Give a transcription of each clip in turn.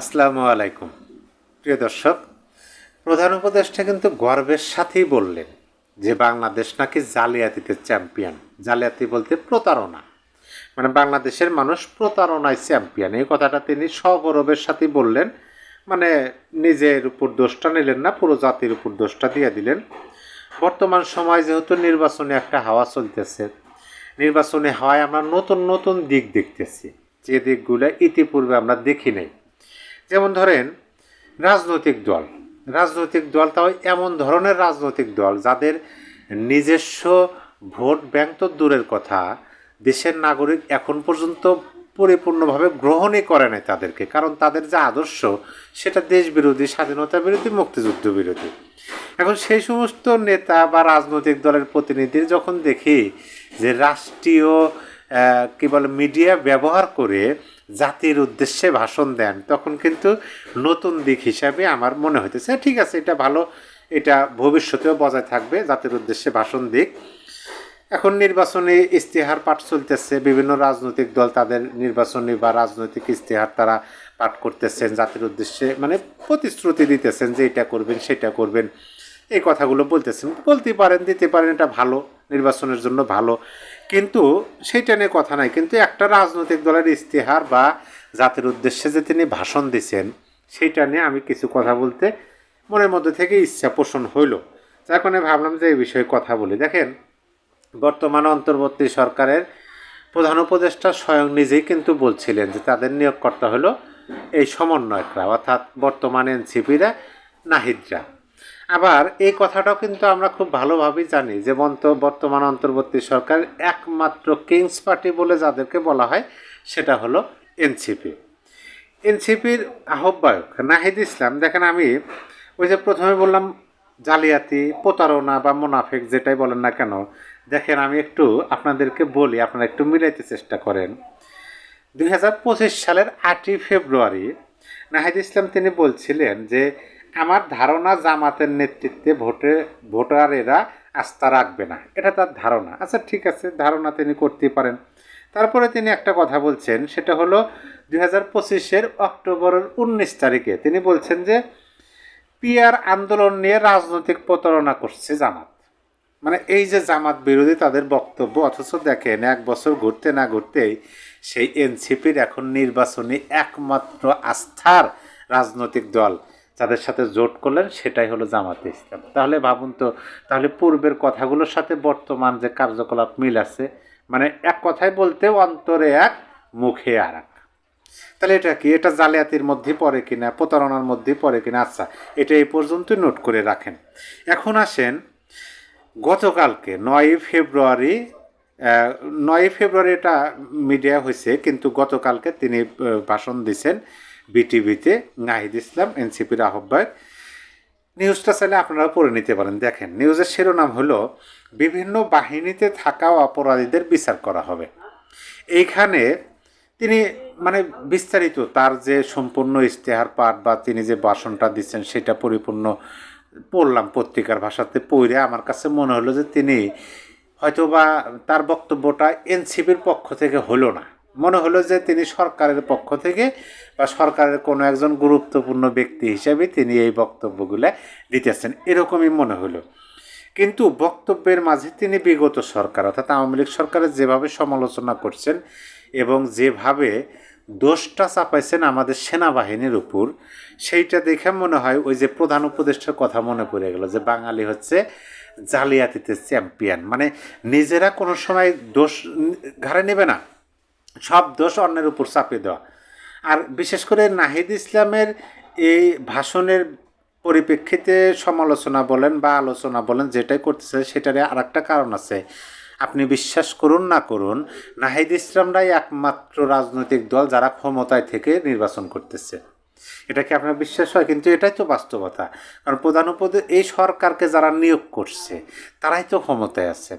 আসসালামু আলাইকুম। প্রিয় দর্শক, প্রধান উপদেষ্টা কিন্তু গর্বের সাথেই বললেন যে বাংলাদেশ নাকি জালিয়াতিতে চ্যাম্পিয়ন। জালিয়াতি বলতে প্রতারণা। মানে বাংলাদেশের মানুষ প্রতারণায় চ্যাম্পিয়ন। এই কথাটা তিনি সগৌরবের সাথেই বললেন। মানে নিজের উপর দোষটা নিলেন না, পুরো জাতির উপর দোষটা দিয়ে দিলেন। বর্তমান সময় যেহেতু নির্বাচনে একটা হাওয়া চলতেছে, নির্বাচনে হাওয়ায় আমরা নতুন নতুন দিক দেখতেছি। যে দিকগুলো ইতিপূর্বে আমরা দেখি নাই। যেমন ধরেন, রাজনৈতিক দল। রাজনৈতিক দল তাও এমন ধরনের রাজনৈতিক দল যাদের নিজস্ব ভোট ব্যাংক তো দূরের কথা, দেশের নাগরিক এখন পর্যন্ত পরিপূর্ণভাবে গ্রহণই করে নাই তাদেরকে, কারণ তাদের যে আদর্শ, সেটা দেশ বিরোধী স্বাধীনতা বিরোধী, মুক্তিযুদ্ধ বিরোধী। এখন সেই সমস্ত নেতা বা রাজনৈতিক দলের প্রতিনিধির যখন দেখি যে রাষ্ট্রীয় কী বলে, মিডিয়া ব্যবহার করে জাতির উদ্দেশ্যে ভাষণ দেন তখন কিন্তু নতুন দিক হিসাবে আমার মনে হইতেছে হ্যাঁ, ঠিক আছে এটা ভালো এটা ভবিষ্যতেও বজায় থাকবে জাতির উদ্দেশ্যে ভাষণ দিক। এখন নির্বাচনী ইস্তেহার পাঠ চলতেছে বিভিন্ন রাজনৈতিক দল তাদের নির্বাচনী বা রাজনৈতিক ইস্তেহার তারা পাঠ করতেছেন জাতির উদ্দেশ্যে মানে প্রতিশ্রুতি দিতেছেন যে এটা করবেন সেটা করবেন। এই কথাগুলো বলতেছেন বলতে পারেন দিতে পারেন এটা ভালো। নির্বাচনের জন্য ভালো। কিন্তু সেইটা নিয়ে কথা নাই। কিন্তু একটা রাজনৈতিক দলের ইস্তেহার বা জাতির উদ্দেশ্যে যে তিনি ভাষণ দিছেন, সেইটা নিয়ে আমি কিছু কথা বলতে মনের মধ্যে থেকে ইচ্ছা পোষণ হইল। যার কারণে ভাবলাম যে এই বিষয়ে কথা বলি। দেখেন, বর্তমান অন্তর্বর্তী সরকারের প্রধান উপদেষ্টা স্বয়ং নিজেই কিন্তু বলছিলেন যে তাদের নিয়োগকর্তা হলো এই সমন্বয়করা, অর্থাৎ বর্তমান এনসিপিরা, নাহিদরা। আবার এই কথাটাও কিন্তু আমরা খুব ভালোভাবেই জানি যে বর্তমান অন্তর্বর্তী সরকার একমাত্র কিংস পার্টি বলে যাদেরকে বলা হয়, সেটা হলো এনসিপি এনসিপির আহ্বায়ক নাহিদ ইসলাম, দেখেন আমি ওই যে প্রথমে বললাম জালিয়াতি, প্রতারণা বা মোনাফেক যেটাই বলেন না কেন, দেখেন আমি একটু আপনাদেরকে বলি, আপনারা একটু মিলাইতে চেষ্টা করেন। দু হাজার পঁচিশ সালের আটই ফেব্রুয়ারি নাহিদ ইসলাম তিনি বলছিলেন যে আমার ধারণা জামাতের নেতৃত্বে ভোটে, ভোটারেরা আস্থা রাখবে না। এটা তার ধারণা। আচ্ছা ঠিক আছে, ধারণা তিনি করতে পারেন। তারপরে তিনি একটা কথা বলছেন, সেটা হলো দুই হাজার পঁচিশের অক্টোবরের উনিশ তারিখে। তিনি বলছেন যে পিয়ার আন্দোলন নিয়ে রাজনৈতিক প্রতারণা করছে জামাত। মানে এই যে জামাত বিরোধী তাদের বক্তব্য, অথচ দেখেন এক বছর ঘুরতে না ঘুরতেই সেই এনসিপির এখন নির্বাচনী একমাত্র আস্থার রাজনৈতিক দল। যাদের সাথে জোট করলেন, সেটাই হলো জামাতে ইসলাম। তাহলে ভাবুন তো, তাহলে পূর্বের কথাগুলোর সাথে বর্তমান যে কার্যকলাপ মিল আছে মানে এক কথায় বলতে অন্তরে এক, মুখে আর এক তাহলে এটা কি? এটা জালিয়াতির মধ্যে পড়ে কিনা? প্রতারণার মধ্যে পড়ে কিনা? আচ্ছা এটা এই পর্যন্তই নোট করে রাখেন। এখন আসেন গতকালকে নয় ফেব্রুয়ারি নয় ফেব্রুয়ারি এটা মিডিয়া হয়েছে, কিন্তু গতকালকে তিনি ভাষণ দিয়েছেন। বিটিভিতে নাহিদ ইসলাম এনসিপির আহ্বায়ক। নিউজটা চাইলে আপনারা পড়ে নিতে পারেন। দেখেন নিউজের শিরোনাম হলো, বিভিন্ন বাহিনীতে থাকা অপরাধীদের বিচার করা হবে। এইখানে তিনি মানে বিস্তারিত তার যে সম্পূর্ণ ইশতেহার পাঠ বা তিনি যে ভাষণটা দিচ্ছেন, সেটা পরিপূর্ণ পড়লাম পত্রিকার ভাষাতে পড়ে। আমার কাছে মনে হলো যে তিনি হয়তোবা তার বক্তব্যটা এনসিপির পক্ষ থেকে হলো না। মনে হলো যে তিনি সরকারের পক্ষ থেকে বা সরকারের কোনো একজন গুরুত্বপূর্ণ ব্যক্তি হিসেবে তিনি এই বক্তব্যগুলো দিতেছেন। এরকমই মনে হলো। কিন্তু বক্তব্যের মাঝে তিনি বিগত সরকার, অর্থাৎ আওয়ামী লীগ সরকারের যেভাবে সমালোচনা করছেন এবং যেভাবে দোষটা চাপাইছেন আমাদের সেনাবাহিনীর উপর, সেইটা দেখে মনে হয় ওই যে প্রধান উপদেষ্টার কথা মনে পড়ে গেল যে বাঙালি হচ্ছে জালিয়াতিতে চ্যাম্পিয়ন। মানে নিজেরা কোনো সময় দোষ ঘাড়ে নেবে না। সব দোষ অন্যের উপর চাপিয়ে দেওয়া। আর বিশেষ করে নাহিদ ইসলামের এই ভাষণের পরিপ্রেক্ষিতে সমালোচনা বলেন বা আলোচনা বলেন, যেটাই করতেছে সেটার আর একটা কারণ আছে। আপনি বিশ্বাস করুন না করুন, নাহিদ ইসলামরাই একমাত্র রাজনৈতিক দল যারা ক্ষমতায় থেকে নির্বাচন করতেছে। এটা কি আপনার বিশ্বাস হয়, কিন্তু এটাই তো বাস্তবতা। কারণ প্রধান উপদে এই সরকারকে যারা নিয়োগ করছে, তারাই তো ক্ষমতায় আছে।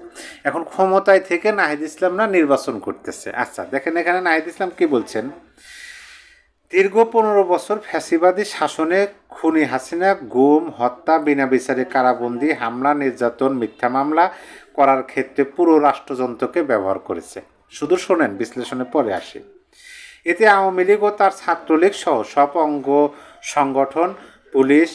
এখন ক্ষমতায় থেকে নাহিদ ইসলাম না নির্বাচন করতেছে। আচ্ছা দেখেন এখানে নাহিদ ইসলাম কি বলছেন? দীর্ঘ পনেরো বছর ফ্যাসিবাদী শাসনে খুনি হাসিনা গুম, হত্যা, বিনা বিচারে কারাবন্দি, হামলা, নির্যাতন, মিথ্যা মামলা করার ক্ষেত্রে পুরো রাষ্ট্রযন্ত্রকে ব্যবহার করেছে। শুধু শোনেন, বিশ্লেষণে পরে আসি। এতে আওয়ামী লীগ ও তার ছাত্রলীগ সহ সব অঙ্গ সংগঠন, police,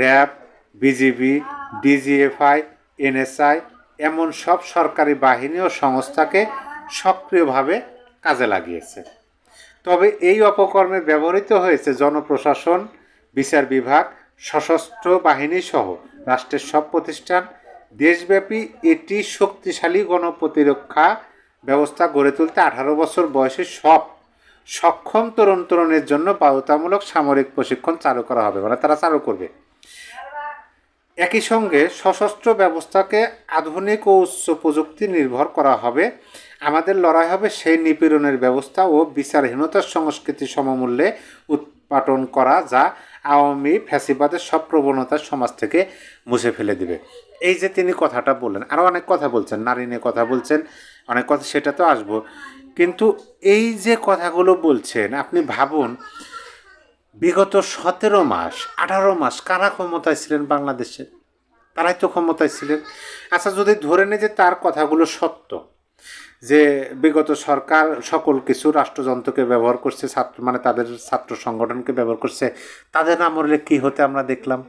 RAB, BGB, DGFI, NSI এমন সব সরকারি বাহিনী ও সংস্থাকে সক্রিয়ভাবে কাজে লাগিয়েছে। তবে এই অপকর্মে ব্যবহৃত হয়েছে জনপ্রশাসন, বিচার বিভাগ, সশস্ত্র বাহিনী সহ রাষ্ট্রের সব প্রতিষ্ঠান। দেশব্যাপী এটি শক্তিশালী গণপ্রতিরক্ষা ব্যবস্থা গড়ে তুলতে আঠারো বছর বয়সী সব সক্ষম তরুণ তরুণের জন্য বাধ্যতামূলক সামরিক প্রশিক্ষণ চালু করা হবে মানে তারা চালু করবে। একই সঙ্গে সশস্ত্র ব্যবস্থাকে আধুনিক ও উচ্চ প্রযুক্তি নির্ভর করা হবে। আমাদের লড়াই হবে সেই নিপীড়নের ব্যবস্থা ও বিচারহীনতার সংস্কৃতি সমমূল্যে উৎপাটন করা, যা আওয়ামী ফ্যাসিবাদের সব প্রবণতা সমাজ থেকে মুছে ফেলে দিবে। এই যে তিনি কথাটা বললেন আরও অনেক কথা বলছেন, নারী নিয়ে কথা বলছেন, অনেক কথা, সেটা তো আসব। কিন্তু এই যে কথাগুলো বলছেন, আপনি ভাবুন, বিগত সতেরো মাস, আঠারো মাস কারা ক্ষমতায় ছিলেন বাংলাদেশে? তারাই তো ক্ষমতায় ছিলেন। আচ্ছা যদি ধরে নেই যে তার কথাগুলো সত্য, যে বিগত সরকার সকল কিছু রাষ্ট্রযন্ত্রকে ব্যবহার করছে, ছাত্র মানে তাদের ছাত্র সংগঠনকে ব্যবহার করছে, তাদের আমলে কি হতে আমরা দেখলাম?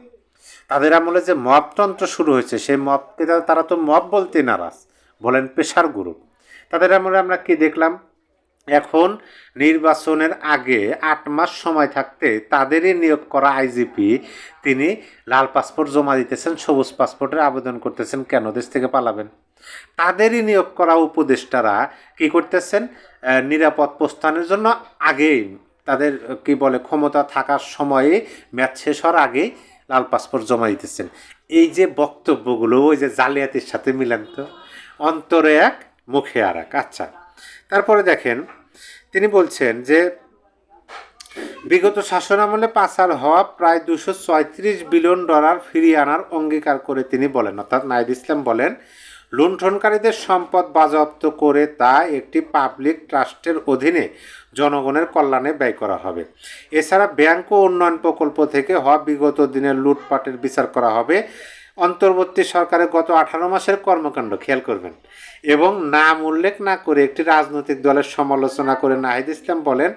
তাদের আমলে যে মপতন্ত্র শুরু হয়েছে, সেই তারা- তারা তো মপ বলতে নারাজ। বলেন পেশার গ্রুপ তাদের আমলে আমরা কি দেখলাম? এখন নির্বাচনের আগে আট মাস সময় থাকতে তাদেরই নিয়োগ করা আইজিপি, তিনি লাল পাসপোর্ট জমা দিতেছেন, সবুজ পাসপোর্টের আবেদন করতেছেন, কেন দেশ থেকে পালাবেন? তাদেরই নিয়োগ করা উপদেষ্টারা কি করতেছেন? নিরাপদ প্রস্থানের জন্য আগেই তাদের, কি বলে, ক্ষমতা থাকার সময়ে ম্যাচ শেষ হওয়ার আগেই লাল পাসপোর্ট জমা দিতেছেন। এই যে বক্তব্যগুলো, ওই যে জালিয়াতির সাথে মিলান তো। অন্তরে এক মুখে আরাক আচ্ছা তারপরে দেখেন, তিনি বলছেন যে, বিগত শাসনামলে পাচার হওয়া প্রায় দুশো ছয়ত্রিশ বিলিয়ন ডলার ফিরিয়ে আনার অঙ্গীকার করে তিনি বলেন। অর্থাৎ নাইদ ইসলাম বলেন, লুণ্ঠনকারীদের সম্পদ বাজেয়াপ্ত করে তা একটি পাবলিক ট্রাস্টের অধীনে জনগণের কল্যাণে ব্যয় করা হবে। এছাড়া ব্যাংক ও উন্নয়ন প্রকল্প থেকে হওয়া বিগত দিনের লুটপাটের বিচার করা হবে। অন্তর্বর্তী সরকারের গত আঠারো মাসের কর্মকাণ্ড খেয়াল করবেন। এবং নাম উল্লেখ না করে একটি রাজনৈতিক দলের সমালোচনা করে নাহিদ ইসলাম বলেন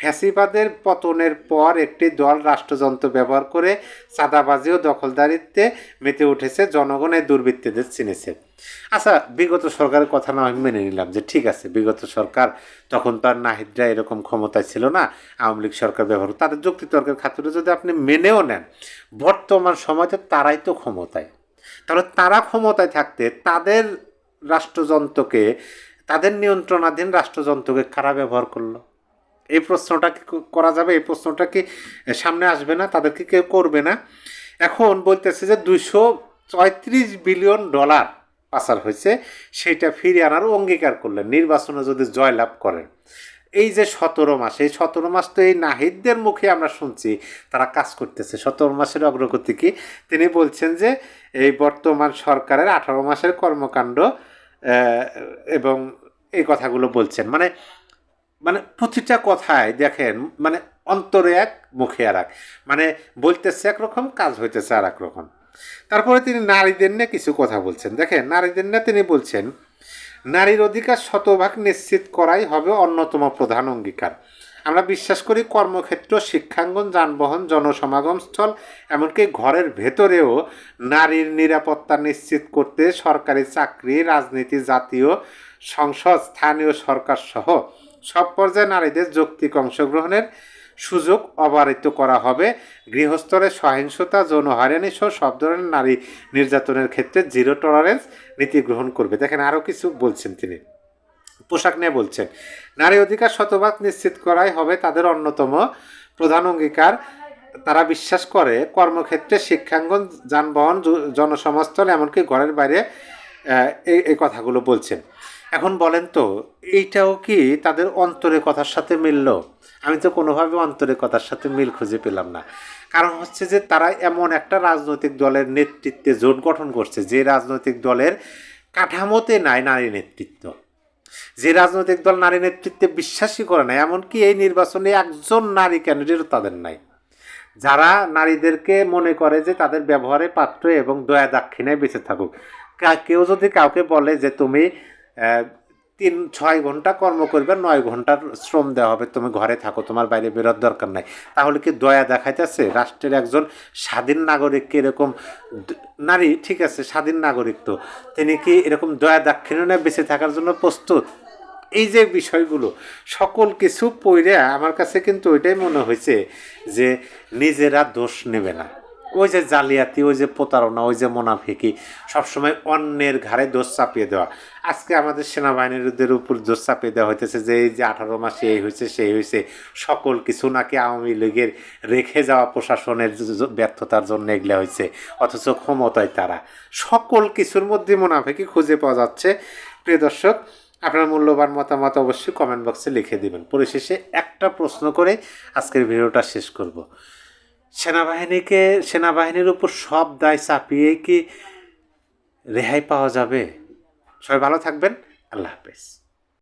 ফ্যাসিবাদের পতনের পর একটি দল রাষ্ট্রযন্ত্র ব্যবহার করে চাঁদাবাজি ও দখলদারিত্বে মেতে উঠেছে। জনগণ এই দুর্বৃত্তদের চিনেছে। আচ্ছা বিগত সরকারের কথা না আমি মেনে নিলাম যে ঠিক আছে, বিগত সরকার তখন তার নাহিদরা এরকম ক্ষমতায় ছিল না, আওয়ামী লীগ সরকার ব্যবহার তাদের যুক্তিতর্কের খাতিরে যদি আপনি মেনেও নেন, বর্তমান সময়তে তারাই তো ক্ষমতায়। তাহলে তারা ক্ষমতায় থাকতে তাদের রাষ্ট্রযন্ত্রকে, তাদের নিয়ন্ত্রণাধীন রাষ্ট্রযন্ত্রকে কারা ব্যবহার করল? এই প্রশ্নটা কি করা যাবে, এই প্রশ্নটা কি সামনে আসবে না, তাদেরকে কেউ করবে না। এখন বলতেছে যে দুইশো ছয়ত্রিশ বিলিয়ন ডলার পাচার হয়েছে সেটা ফিরিয়ে আনার অঙ্গীকার করলেন, নির্বাচনে যদি জয়লাভ করেন। এই যে সতেরো মাস, এই সতেরো মাস তো এই নাহিদদের মুখে আমরা শুনছি, তারা কাজ করতেছে। সতেরো মাসের অগ্রগতি কি? তিনি বলছেন যে এই বর্তমান সরকারের আঠারো মাসের কর্মকাণ্ড এবং এই কথাগুলো বলছেন। মানে মানে প্রতিটা কথায় দেখেন মানে অন্তরে এক, মুখে আর এক। মানে বলতেছে একরকম, কাজ হইতেছে আর রকম তারপরে তিনি নারীদের নিয়ে কিছু কথা বলছেন। দেখেন, নারীদের নিয়ে তিনি বলছেন, নারীর অধিকার শতভাগ নিশ্চিত করাই হবে অন্যতম প্রধান অঙ্গীকার। আমরা বিশ্বাস করি কর্মক্ষেত্র, শিক্ষাঙ্গন, যানবাহন, জনসমাগম স্থল, এমনকি ঘরের ভেতরেও নারীর নিরাপত্তা নিশ্চিত করতে সরকারি চাকরি, রাজনীতি, জাতীয় সংসদ, স্থানীয় সরকার সহ সব পর্যায়ে নারীদের যৌক্তিক অংশগ্রহণের সুযোগ অবারিত করা হবে। গৃহস্তরে সহিংসতা, যৌন হয়রানি সহ সব ধরনের নারী নির্যাতনের ক্ষেত্রে জিরো টলারেন্স নীতি গ্রহণ করবে। দেখেন আরও কিছু বলছেন তিনি। পোশাক নিয়ে বলছেন, নারী অধিকার শতভাগ নিশ্চিত করাই হবে তাদের অন্যতম প্রধান অঙ্গীকার। তারা বিশ্বাস করে, কর্মক্ষেত্রে শিক্ষাঙ্গন, যানবাহন, জ- জনসমাজস্থল এমনকি ঘরের বাইরে এই কথাগুলো বলছেন। এখন বলেন তো, এইটাও কি তাদের অন্তরের কথার সাথে মিলল? আমি তো কোনোভাবে অন্তরের কথার সাথে মিল খুঁজে পেলাম না। কারণ হচ্ছে যে তারা এমন একটা রাজনৈতিক দলের নেতৃত্বে জোট গঠন করছে, যে রাজনৈতিক দলের কাঠামোতে নাই নারী নেতৃত্ব। যে রাজনৈতিক দল নারী নেতৃত্বে বিশ্বাসই করে না, এমনকি এই নির্বাচনে একজন নারী ক্যান্ডিডেটও তাদের নাই। যারা নারীদেরকে মনে করে যে তাদের ব্যবহারে পাত্র এবং দয়া দাক্ষিণায় বেঁচে থাকুক। কেউ যদি কাউকে বলে যে তুমি তিন, ছয় ঘণ্টা কর্ম করবে, নয় ঘণ্টার শ্রম দেওয়া হবে। তুমি ঘরে থাকো, তোমার বাইরে বেরোর দরকার নাই। তাহলে কি দয়া দেখাইতেছে? রাষ্ট্রের একজন স্বাধীন নাগরিককে এরকম নারী? ঠিক আছে, স্বাধীন নাগরিক তো। তিনি কি এরকম দয়া দাক্ষিণ্য বেঁচে থাকার জন্য প্রস্তুত? এই যে বিষয়গুলো, সকল কিছু পইরে আমার কাছে কিন্তু ওইটাই মনে হয়েছে যে নিজেরা দোষ নেবে না। ওই যে জালিয়াতি, ওই যে প্রতারণা, ওই যে মোনাফিকি, সবসময় অন্যের ঘাড়ে দোষ চাপিয়ে দেওয়া। আজকে আমাদের সেনাবাহিনীদের উপর দোষ চাপিয়ে দেওয়া হইতেছে যে, এই যে আঠারো মাসে এই হয়েছে সেই হয়েছে সকল কিছু নাকি আওয়ামী লীগের রেখে যাওয়া প্রশাসনের ব্যর্থতার জন্য এগুলো হয়েছে অথচ ক্ষমতায় তারা। সকল কিছুর মধ্যে মোনাফিকি খুঁজে পাওয়া যাচ্ছে। প্রিয় দর্শক, আপনার মূল্যবান মতামত অবশ্যই কমেন্ট বক্সে লিখে দিবেন। পরিশেষে একটা প্রশ্ন করে আজকের ভিডিওটা শেষ করব। সেনাবাহিনীকে, সেনাবাহিনীর উপর সব দায় চাপিয়ে কি রেহাই পাওয়া যাবে? সবাই ভালো থাকবেন। আল্লাহ হাফেজ।